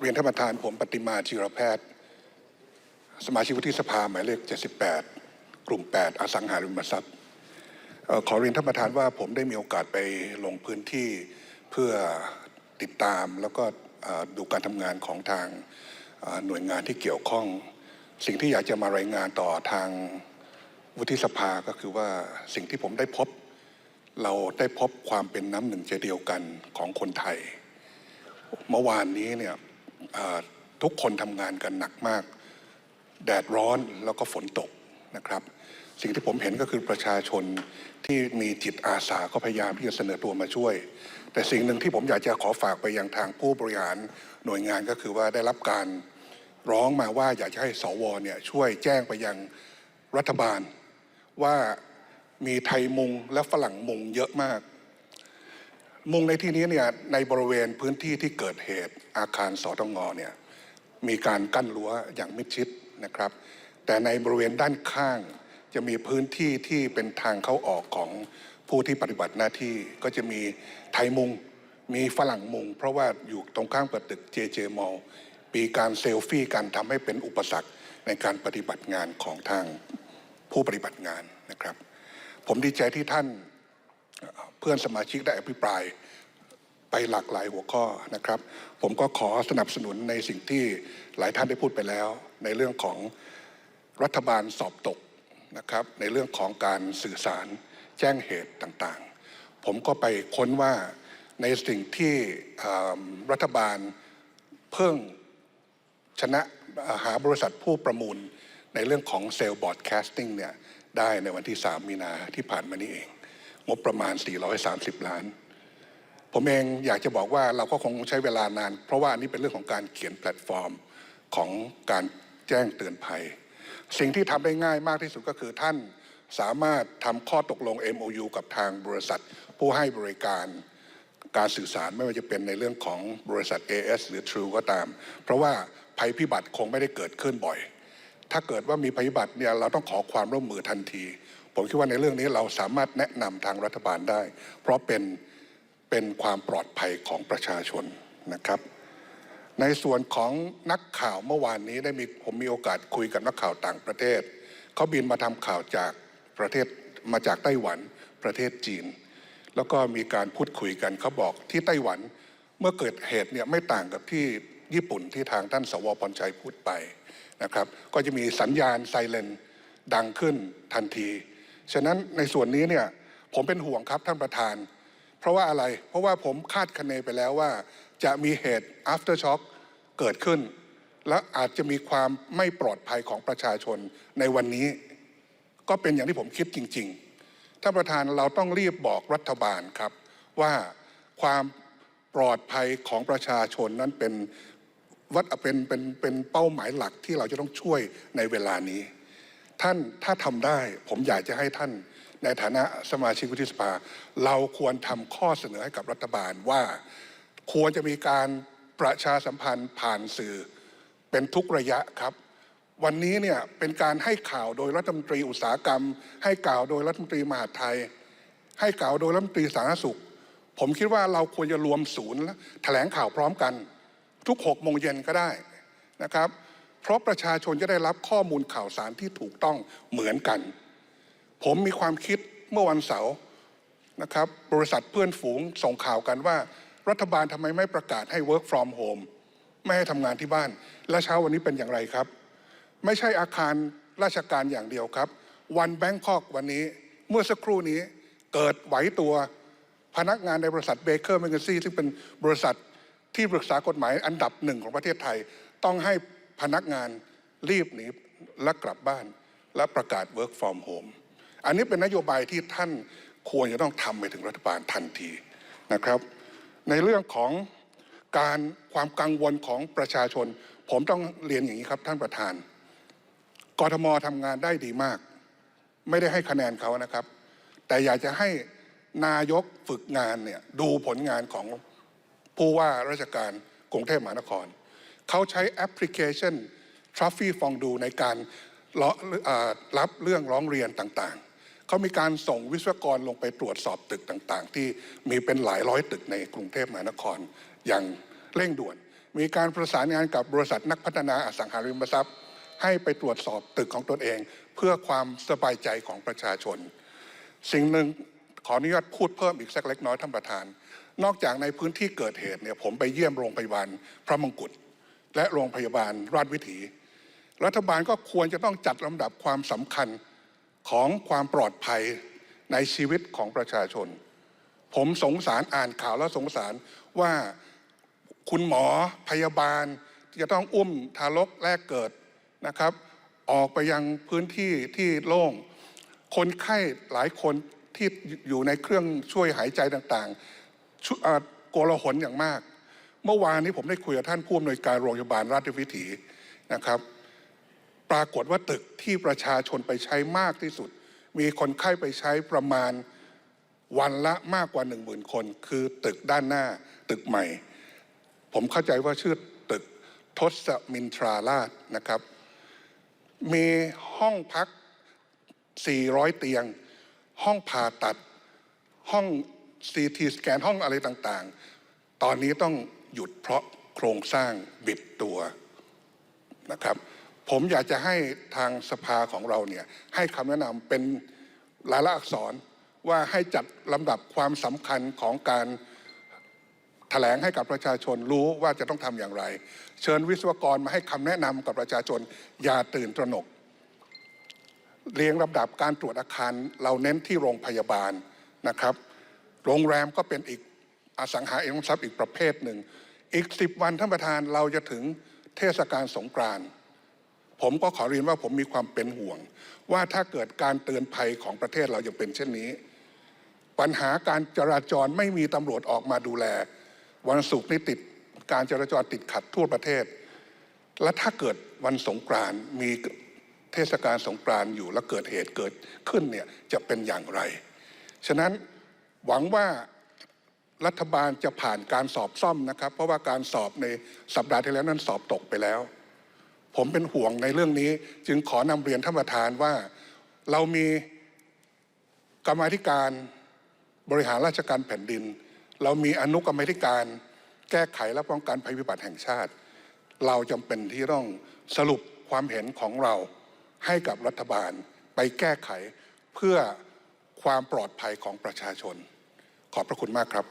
เรียนท่านประธานผมปฏิมาจิรแพทย์ สมาชิกวุฒิสภาหมายเลข 78 กลุ่ม 8 อสังหาริมทรัพย์ขอเรียนท่านประธานว่าผมได้มีโอกาสไปลงพื้นที่เพื่อติดตามแล้วก็ดูการทำงานของทางหน่วยงานที่เกี่ยวข้อง สิ่งที่อยากจะมารายงานต่อทางวุฒิสภาก็คือว่าสิ่งที่ผมได้พบ เราได้พบความเป็นน้ำหนึ่งใจเดียวกันของคนไทย เมื่อวานนี้เนี่ย ทุกคนทำงานกันหนักมาก แดดร้อนแล้วก็ฝนตกนะครับ สิ่งที่ผมเห็นก็คือประชาชนที่มีจิตอาสาก็พยายามที่จะเสนอตัวมาช่วย แต่สิ่งหนึ่งที่ผมอยากจะขอฝากไปยังทางผู้บริหารหน่วยงานก็คือว่าได้รับการร้องมาว่าอยากจะให้สวเนี่ยช่วยแจ้งไปยังรัฐบาล ว่ามีไทยมุงและฝรั่งมุงเยอะมาก มุงในที่นี้เนี่ยในบริเวณพื้นที่ที่เกิดเหตุอาคารสตงเนี่ยมีการกั้นรั้วอย่างมิดชิดนะครับ แต่ในบริเวณด้านข้างจะมีพื้นที่ที่เป็นทางเข้าออกของผู้ที่ปฏิบัติหน้าที่ก็จะมีไทยมุง มีฝรั่งมุง เพราะว่าอยู่ตรงข้างกับตึก JJ m a l l มีการเซลฟี่กันทำให้เป็นอุปสรรคในการปฏิบัติงานของทางผู้ปฏิบัติงานนะครับ ผมดีใจที่ท่าน เพื่อนสมาชิกได้อภิปรายไปหลากหลายหัวข้อนะครับ ผมก็ขอสนับสนุนในสิ่งที่หลายท่านได้พูดไปแล้ว ในเรื่องของรัฐบาลสอบตกนะครับ ในเรื่องของการสื่อสารแจ้งเหตุต่างๆ ผมก็ไปค้นว่าในสิ่งที่รัฐบาลเพิ่งชนะหาบริษัทผู้ประมูลในเรื่องของเซลล์บอร์ดแคสติ้งเนี่ยได้ในวันที่ 3 มีนาที่ผ่านมานี้เอง งบประมาณ 430 ล้าน ผมเองอยากจะบอกว่าเราก็คงใช้เวลานาน เพราะว่านนี้เป็นเรื่องของการเขียนแพลตฟอร์มของการแจ้งเตือนภัย สิ่งที่ทำได้ง่ายมากที่สุดก็คือท่านสามารถทำข้อตกลง MOU กับทางบริษัท ผู้ให้บริการการสื่อสารไม่ว่าจะเป็นในเรื่องของบริษัท AS หรือ True ก็ตาม เพราะว่าภัยพิบัติคงไม่ได้เกิดขึ้นบ่อย ถ้าเกิดว่ามีภัยพิบัติเนี่ยเราต้องขอความร่วมมือทันที ผมคิดว่าในเรื่องนี้เราสามารถแนะนำทางรัฐบาลได้ เพราะเป็นเป็นความปลอดภัยของประชาชนนะครับ ในส่วนของนักข่าวเมื่อวานนี้ได้มีผมมีโอกาสคุยกับนักข่าวต่างประเทศ เขาบินมาทำข่าวจากประเทศมาจากไต้หวันประเทศจีน แล้วก็มีการพูดคุยกันเขาบอกที่ไต้หวันเมื่อเกิดเหตุเนี่ยไม่ต่างกับที่ญี่ปุ่นที่ทางท่านสวพรชัยพูดไปนะครับ ก็จะมีสัญญาณไซเรนดังขึ้นทันที ฉะนั้นในส่วนนี้เนี่ยผมเป็นห่วงครับท่านประธาน เพราะว่าอะไรเพราะว่าผมคาดคะเนไปแล้วว่า จะมีเหตุ after shock เกิดขึ้น และอาจจะมีความไม่ปลอดภัยของประชาชนในวันนี้ ก็เป็นอย่างที่ผมคิดจริง ๆ ท่านประธานเราต้องรีบบอกรัฐบาลครับ ว่าความปลอดภัยของประชาชนนั้นเป็นวัดเป็นเป็นเป็นเป้าหมายหลักที่เราจะต้องช่วยในเวลานี้ ท่านถ้าทำได้ผมอยากจะให้ท่านในฐานะสมาชิกวุฒิสภา เราควรทำข้อเสนอให้กับรัฐบาลว่า ควรจะมีการประชาสัมพันธ์ผ่านสื่อ เป็นทุกระยะครับ วันนี้เนี่ยเป็นการให้ข่าวโดยรัฐมนตรีอุตสาหกรรม ให้กล่าวโดยรัฐมนตรีมหาดไทย ให้กล่าวโดยรัฐมนตรีสาธารณสุข ผมคิดว่าเราควรจะรวมศูนย์แถลงข่าวพร้อมกัน ทุกหกโมงเย็นก็ได้นะครับ ราะประชาชนจะได้รับข้อมูลข่าวสารที่ถูกต้องเหมือนกัน ผมมีความคิดเมื่อวันเสาร์นะครับ บริษัทเพื่อนฝูงส่งข่าวกันว่า รัฐบาลทำไมไม่ประกาศให้ work from home ไม่ให้ทำงานที่บ้าน และเช้าวันนี้เป็นอย่างไรครับ ไม่ใช่อาคารราชการอย่างเดียวครับ วันแบงคอกวันนี้เมื่อสักครู่นี้เกิดไหวตัวพนักงานในบริษัทเบเกอร์แมกซี่ซึ่งเป็นบริษัทที่ปรึกษากฎหมายอันดับหนึ่งของประเทศไทย ต้องให้ พนักงานรีบหนีและกลับบ้าน และประกาศ work from home อันนี้เป็นนโยบายที่ท่านควรจะต้องทำไปถึงรัฐบาลทันทีนะครับ ในเรื่องของการความกังวลของประชาชน ผมต้องเรียนอย่างนี้ครับท่านประธาน กทมทำงานได้ดีมาก ไม่ได้ให้คะแนนเขานะครับ แต่อยากจะให้นายกฝึกงานเนี่ยดูผลงานของผู้ว่าราชการกรุงเทพมหานคร เขาใช้แอปพลิเคชัน t r u f f y ฟองดูในการรับเรื่องร้องเรียนต่างๆ เขามีการส่งวิศวกรลงไปตรวจสอบตึกต่างๆ ที่มีเป็นหลายร้อยตึกในกรุงเทพมหานครอย่างเร่งด่วน มีการประสานงานกับบริษัทนักพัฒนาอสังหาริมทรัพย์ ให้ไปตรวจสอบตึกของตนเอง เพื่อความสบายใจของประชาชน สิ่งหนึ่งขออนุญาตพูดเพิ่มอีกสักเล็กน้อยท่านประธาน นอกจากในพื้นที่เกิดเหตุเนี่ยผมไปเยี่ยมโรงพยาบาลพระมงกุฎ และโรงพยาบาลราชวิถี รัฐบาลก็ควรจะต้องจัดลำดับความสำคัญของความปลอดภัยในชีวิตของประชาชน ผมสงสารอ่านข่าวแล้วสงสารว่าคุณหมอพยาบาลจะต้องอุ้มทารกแรกเกิดนะครับ ออกไปยังพื้นที่ที่โล่ง คนไข้หลายคนที่อยู่ในเครื่องช่วยหายใจต่างๆโกลาหลอย่างมาก เมื่อวานนี้ผมได้คุยกับท่านผู้อำนวยการโรงพยาบาลราชวิถีนะครับ ปรากฏว่าตึกที่ประชาชนไปใช้มากที่สุด มีคนไข้ไปใช้ประมาณวันละมากกว่า 1 0,000 คน คือตึกด้านหน้าตึกใหม่ ผมเข้าใจว่าชื่อตึกทศมินทราราชนะครับ มีห้องพัก 400 เตียง ห้องผ่าตัด ห้องซีทีสแกนห้องอะไรต่างๆ ตอนนี้ต้อง หยุดเพราะโครงสร้างบิดตัวนะครับ ผมอยากจะให้ทางสภาของเราเนี่ยให้คำแนะนำเป็นลายลักษณ์อักษรว่าให้จัดลำดับความสำคัญของการแถลงให้กับประชาชนรู้ว่าจะต้องทำอย่างไร เชิญวิศวกรมาให้คำแนะนำกับประชาชน อย่าตื่นตระหนก เรียงลำดับการตรวจอาคาร เราเน้นที่โรงพยาบาลนะครับ โรงแรมก็เป็นอีก อสังหาริมทรัพย์อีกประเภทหนึ่ง อีกสิบวันท่านประธานเราจะถึงเทศกาลสงกรานต์ผมก็ขอเรียนว่าผมมีความเป็นห่วง ว่าถ้าเกิดการเตือนภัยของประเทศเรายังเป็นเช่นนี้ ปัญหาการจราจรไม่มีตำรวจออกมาดูแล วันศุกร์นี่ติดการจราจรติดขัดทั่วประเทศ และถ้าเกิดวันสงกรานต์มีเทศกาลสงกรานต์อยู่แล้วเกิดเหตุเกิดขึ้นเนี่ยจะเป็นอย่างไร ฉะนั้นหวังว่า รัฐบาลจะผ่านการสอบซ่อมนะครับ เพราะว่าการสอบในสัปดาห์ที่แล้วนั้นสอบตกไปแล้ว ผมเป็นห่วงในเรื่องนี้ จึงขอนำเรียนท่านประธานว่าเรามีกรรมธิการบริหารราชการแผ่นดิน เรามีอนุกรรมธิการแก้ไขและป้องกันภัยพิบัติแห่งชาติ เราจำเป็นที่ต้องสรุปความเห็นของเราให้กับรัฐบาลไปแก้ไขเพื่อความปลอดภัยของประชาชน ขอบพระคุณมากครับ